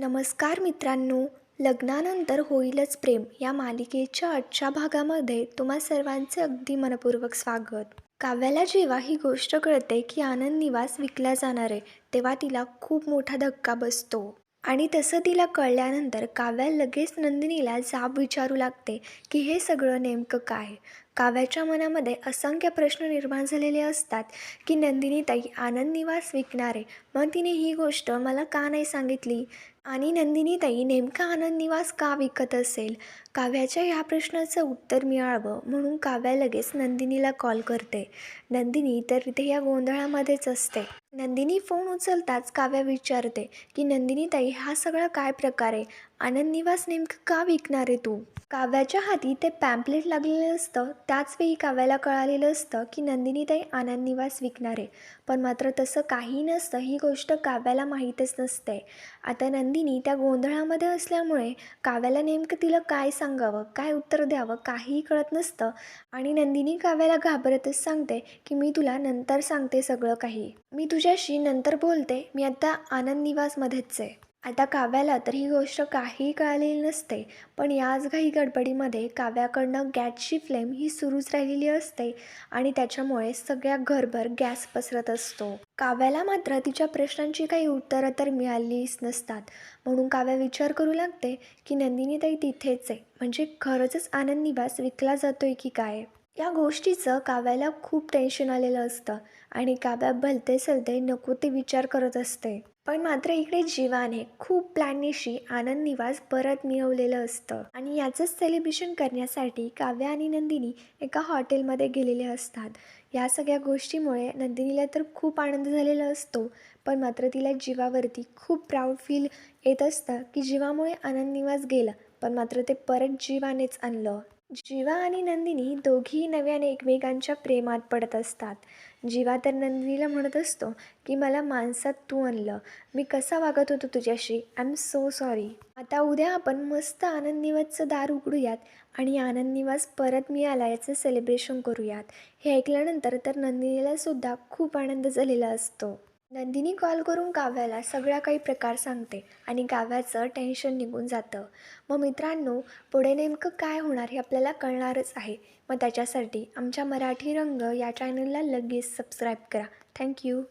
नमस्कार मित्रांनो लग्नानंतर होईलच प्रेम या मालिकेच्या आजच्या भागामध्ये तुम्हा सर्वांचे अगदी मनपूर्वक स्वागत. काव्याला जेव्हा ही गोष्ट कळते की आनंद निवास विकला जाणार आहे तेव्हा तिला खूप मोठा धक्का बसतो. आणि तसं तिला कळल्यानंतर काव्या लगेच नंदिनीला जाब विचारू लागते की हे सगळं नेमकं काय? काव्याच्या मनामध्ये असंख्य प्रश्न निर्माण झालेले असतात की नंदिनी ताई आनंद निवास विकणार आहे. मग तिने ही गोष्ट मला का नाही सांगितली? आणि नंदिनी ताई नेमका आनंद निवास का विकत असेल? काव्याच्या ह्या प्रश्नाचं उत्तर मिळावं म्हणून काव्या लगेच नंदिनीला कॉल करते. नंदिनी तर इथे या गोंधळामध्येच असते. नंदिनी फोन उचलताच काव्या विचारते की नंदिनी ताई हा सगळा काय प्रकार आहे? आनंद निवास नेमकं का विकणार आहे तू? काव्याच्या हाती ते पॅम्पलेट लागलेलं असतं. त्याच वेळी काव्याला कळालेलं असतं की नंदिनीताई आनंद निवास विकणार आहे. पण मात्र तसं काही नसतं. ही गोष्ट काव्याला माहीतच नसते. आता नंदिनी त्या गोंधळामध्ये असल्यामुळे काव्याला नेमकं तिला काय सांगावं काय उत्तर द्यावं काहीही कळत नसतं आणि नंदिनी काव्याला घाबरतच सांगते की मी तुला नंतर सांगते सगळं काही. मी तुझ्याशी नंतर बोलते. मी आता आनंद निवासमध्येच आहे आता काव्याला तर ही गोष्ट काहीही कळालेली नसते पण याच घाई गडबडीमध्ये काव्याकडनं गॅसची फ्लेम ही सुरूच राहिलेली असते आणि त्याच्यामुळे सगळ्या घरभर गॅस पसरत असतो. काव्याला मात्र तिच्या प्रश्नांची काही उत्तरं तर मिळालीच नसतात. म्हणून काव्या विचार करू लागते की नंदिनीताई तिथेच आहे म्हणजे खरंच आनंद निवास विकला जातोय की काय? या गोष्टीचं काव्याला खूप टेन्शन आलेलं असतं आणि काव्या भलते सलते नको ते विचार करत असते. पण मात्र इकडे जीवाने खूप प्लॅननिशी आनंद निवास परत मिळवलेलं असतं. आणि याचंच सेलिब्रेशन करण्यासाठी काव्या आणि नंदिनी एका हॉटेलमध्ये गेलेले असतात. या सगळ्या गोष्टीमुळे नंदिनीला तर खूप आनंद झालेला असतो. पण मात्र तिला जीवावरती खूप प्राऊड फील येत असतं की जीवामुळे आनंद निवास गेला. पण मात्र ते परत जीवानेच आणलं. जीवा आणि नंदिनी दोघीही नव्याने एकमेकांच्या प्रेमात पडत असतात. जीवा तर नंदिनीला म्हणत असतो की मला माणसात तू आणलं. मी कसा वागत होतो तुझ्याशी? आय एम सो सॉरी आता उद्या आपण मस्त आनंद निवासचं दार उघडूयात आणि आनंद निवास परत मिळाला याचं सेलिब्रेशन करूयात. हे ऐकल्यानंतर तर नंदिनीला सुद्धा खूप आनंद झालेला असतो. नंदिनी कॉल करून काव्याला सगळा काही प्रकार सांगते आणि काव्याचं टेन्शन निघून जातं. मग मित्रांनो पुढे नेमकं काय होणार हे आपल्याला कळणारच आहे. मग त्याच्यासाठी आमच्या मराठी रंग या चॅनलला लगेच सबस्क्राईब करा. थँक्यू